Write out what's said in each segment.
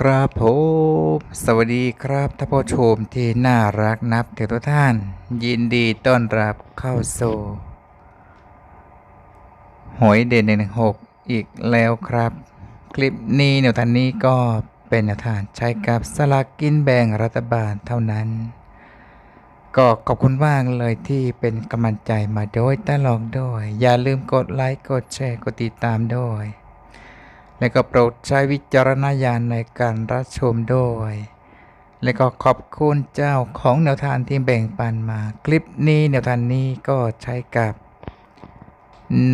ครับผมสวัสดีครับท่านผู้ชมที่น่ารักนับถือทุกท่าน ยินดีต้อนรับเข้าสู่หวยเด่นหนึ่งหกอีกแล้วครับ คลิปนี้แนวทางนี้ก็เป็นแนวทางใช้กับสลากกินแบ่งรัฐบาลเท่านั้น ก็ขอบคุณมากเลยที่เป็นกำลังใจมาโดยตลอดด้วย อย่าลืมกดไลค์กดแชร์กดติดตามด้วย และก็โปรดใช้วิจารณญาณในการรับชมด้วย และก็ขอบคุณเจ้าของแนวทางที่แบ่งปันมา คลิปนี้แนวทางนี้ก็ใช้กับ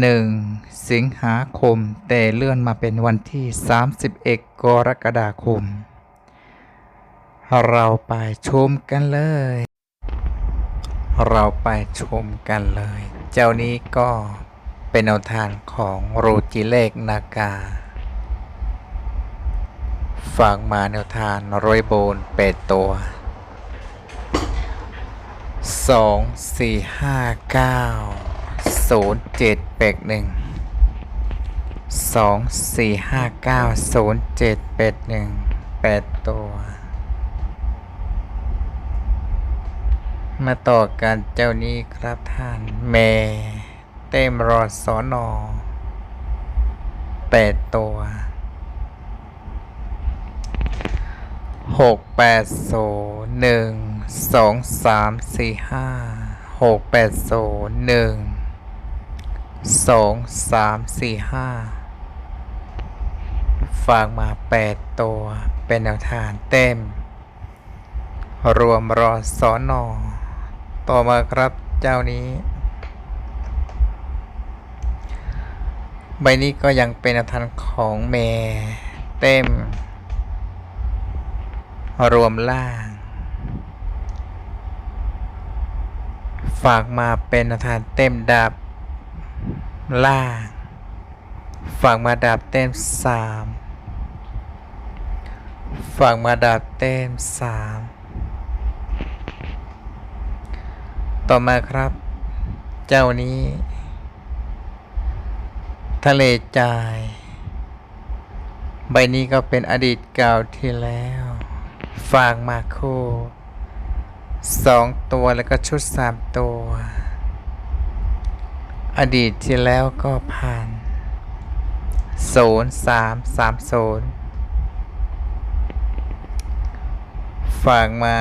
1 สิงหาคม แต่เลื่อนมาเป็นวันที่ 31 กรกฎาคม เราไปชมกันเลย เราไปชมกันเลย เจ้านี้ก็เป็นแนวทางของโรจิเลกนากา ฝากมาแนวทางโรยโบนเป็ดตัวสองสี่ห้าเก้าศูนย์เจ็ดเป็ดหนึ่งสองสี่ห้าเก้าศูนย์เจ็ดเป็ดหนึ่งแปดตัว มาต่อกันเจ้านี้ครับท่านเมเต็มรอสอนอแปดตัว หกแปดศูนย์หนึ่งสองสามสี่ห้าหกแปดศูนย์หนึ่งสองสามสี่ห้าฝากมาแปดตัว เป็นแนวทางเต็ม รวมรอสอนอต่อมาครับเจ้านี้ ใบนี้ก็ยังเป็นแนวทางของเมเต็ม รวมล่าง ฝากมาเป็นอาทานเต็มดาบล่าง ฝากมาดาบเต็มสามฝากมาดาบเต็มสามต่อมาครับ เจ้านี้ ทะเลใจาย ใบนี้ก็เป็นอดีตเก่าที่แล้ว ฝากมาคู่สองตัวแล้วก็ชุดสามตัว อดีตที่แล้วก็ผ่านศูนย์สามสามศูนย์ฝากมา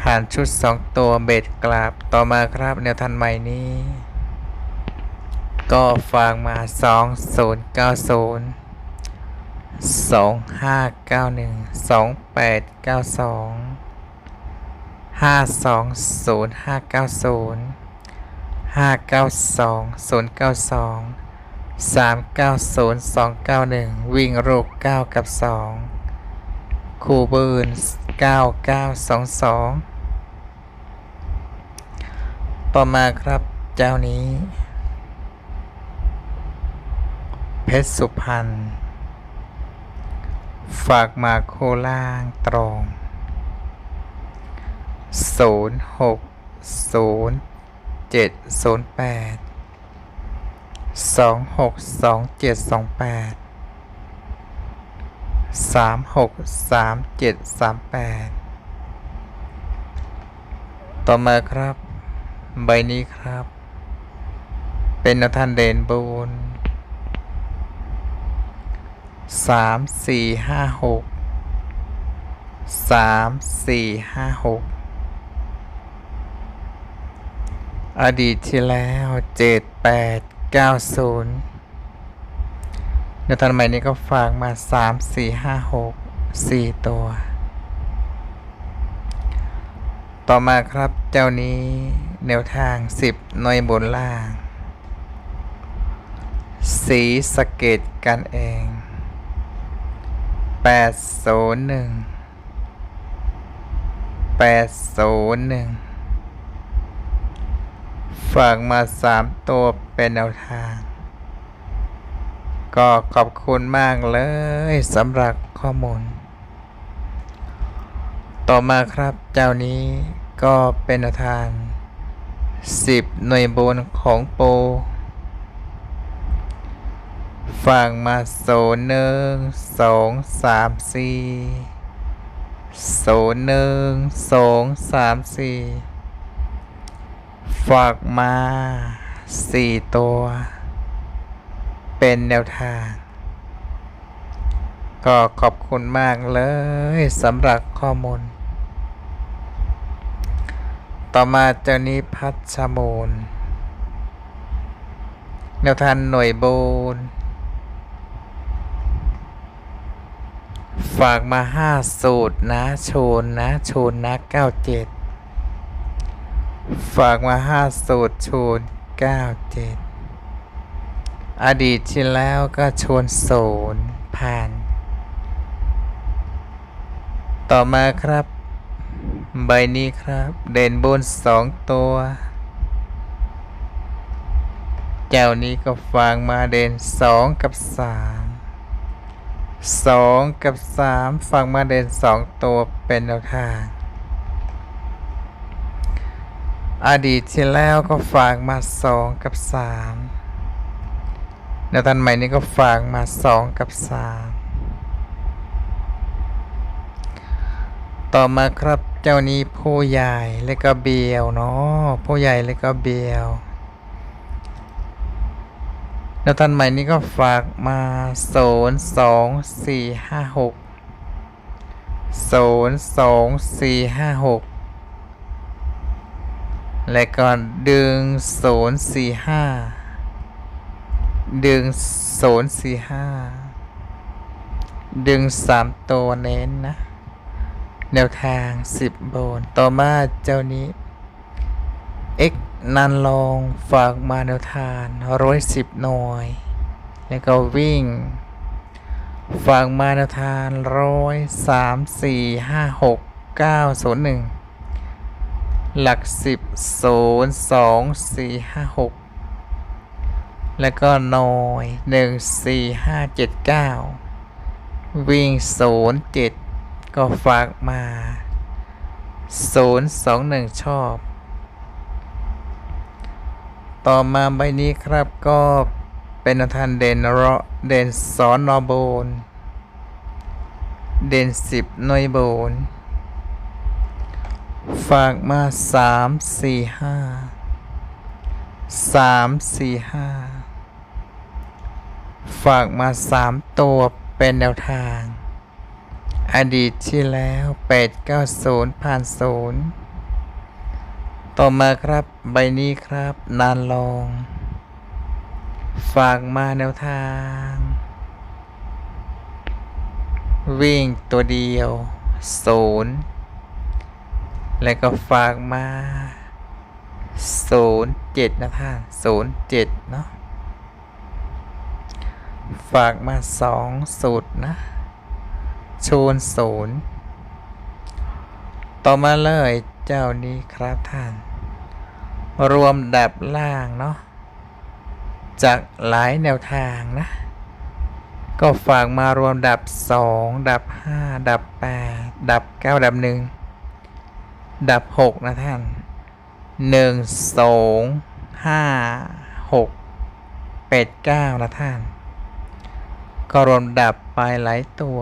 ผ่านชุดสองตัวเบ็ดกลับต่อมาครับแนวทันใหม่นี้ ก็ฝากมาสองศูนย์เก้าศูนย์ สองห้าเก้าหนึ่งสองแปดเก้าสองห้าสองศูนย์ห้าเก้าศูนย์ห้าเก้าสองศูนย์เก้าสองสามเก้าศูนย์สองเก้าหนึ่งวิ่งโรคเก้ากับสองคูเบิร์นเก้าเก้าสองสองต่อมาครับเจ้านี้ เพชรสุพรรณ ฝากมาโคล่างตรงศูนย์หกศูนย์เจ็ดศูนย์แปดสองหกสองเจ็ดสองแปดสามหกสามเจ็ดสามแปดต่อมาครับ ใบนี้ครับ เป็นนทันเดนบูน สามสี่ห้าหกสามสี่ห้าหกอดีตที่แล้วเจ็ดแปดเก้าศูนย์ในตอนใหม่นี้ก็ฝากมาสามสี่ห้าหกสี่ตัว ต่อมาครับเจ้านี้แนวทางสิบหน่วยบนล่าง สีสเกตกันเอง แปดศูนย์หนึ่งแปดศูนย์หนึ่งฝากมาสามตัวเป็นแนวทาง ก็ขอบคุณมากเลยสำหรับข้อมูล ต่อมาครับเจ้านี้ก็เป็นทางสิบหน่วยบนของโปร ฟังมาโซนหนึ่งสองสามสี่โซนหนึ่งสองสามสี่ฝากมาสี่ตัว เป็นแนวทาง ก็ขอบคุณมากเลยสำหรับข้อมูล ต่อมาเจ้านี้พัชมูล แนวทางหน่วยบูน ฝากมาห้าสูตรนะโชนนะโชนนะเก้าเจ็ดฝากมาห้าสูตรโชนเก้าเจ็ดอดีตที่แล้วก็โชนศูนย์ผ่าน ต่อมาครับ ใบนี้ครับ เด่นบนสองตัว เจ้านี้ก็ฟังมาเด่นสองกับสาม สองกับสามฟังมาเด่นสองตัวเป็นแนวทาง อดีตที่แล้วก็ฝากมาสองกับสามแนวทางใหม่นี้ก็ฝากมาสองกับสามต่อมาครับเจ้านี้ผู้ใหญ่และก็เบียวเนาะผู้ใหญ่และก็เบียว แล้วท่านใหม่นี้ก็ฝากมาศูนสองสี่ห้าหกศูนสองสี่ห้าหกและก็ดึงศูนสี่ห้าดึงศูนสี่ห้าดึงสามตัวเน้นนะ แนวทางสิบโบนต่อมาเจ้านี้ x นันลองฝากมาแนวทางร้อยสิบหน่วย แล้วก็วิ่ง ฝากมาแนวทางร้อยสามสี่ห้าหกเก้าศูนย์หนึ่งหลักสิบศูนย์สองสี่ห้าหกแล้วก็หน่อยหนึ่งสี่ห้าเจ็ดเก้าวิ่งศูนย์เจ็ดก็ฝากมาศูนย์สองหนึ่งชอบ ต่อมาใบนี้ครับก็เป็นแนวทานเด่นเราะเด่นสอนนอโบน เด่นสิบน่วยโบน ฝากมาสามสี่ห้าสามสี่ห้าฝากมาสามตัวเป็นแนวทาง อดีตที่แล้ว890ผ่านศูนย์ ต่อมาครับใบนี้ครับนานลอง ฝากมาแนวทาง วิ่งตัวเดียวศูนย์แล้วก็ฝากมาศูนย์เจ็ดนะท่านศูนย์เจ็ดเนาะฝากมาสองสูตรนะชูนศูนย์ต่อมาเลยเจ้านี้ครับท่าน รวมดับล่างเนาะจากหลายแนวทางนะ ก็ฝากมารวมดับ 2 ดับ 5 ดับ 8 ดับ 9 ดับ 1 ดับ 6 นะท่าน 1 2 5 6 8 9 นะท่าน ก็รวมดับไปหลายตัว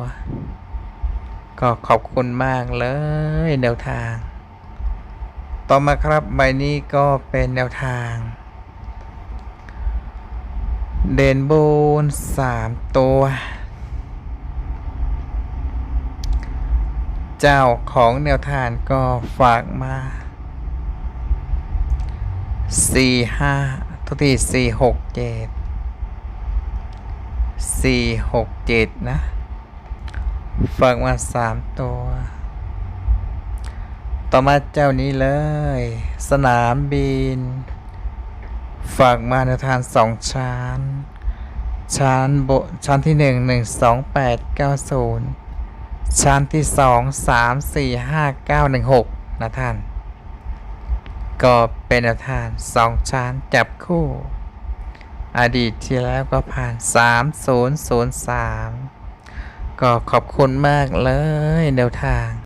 ก็ขอบคุณมากเลยแนวทาง ต่อมาครับใบนี้ก็เป็นแนวทาง เดนโบนสามตัว เจ้าของแนวทางก็ฝากมาสี่ห้าทุกทีสี่หกเจ็ดสี่หกเจ็ดนะฝากมาสามตัว ต่อมาเจ้านี้เลย สนามบิน ฝากมาในทานสองชั้น ชั้นบชั้นที่หนึ่งหนึ่งสองแปดเก้าศูนย์ชั้นที่สองสามสี่ห้าเก้าหนึ่งหกนะท่าน ก็เป็นแนวทานสองชั้นจับคู่ อดีตที่แล้วก็ผ่าน3003ก็ขอบคุณมากเลยแนวทาง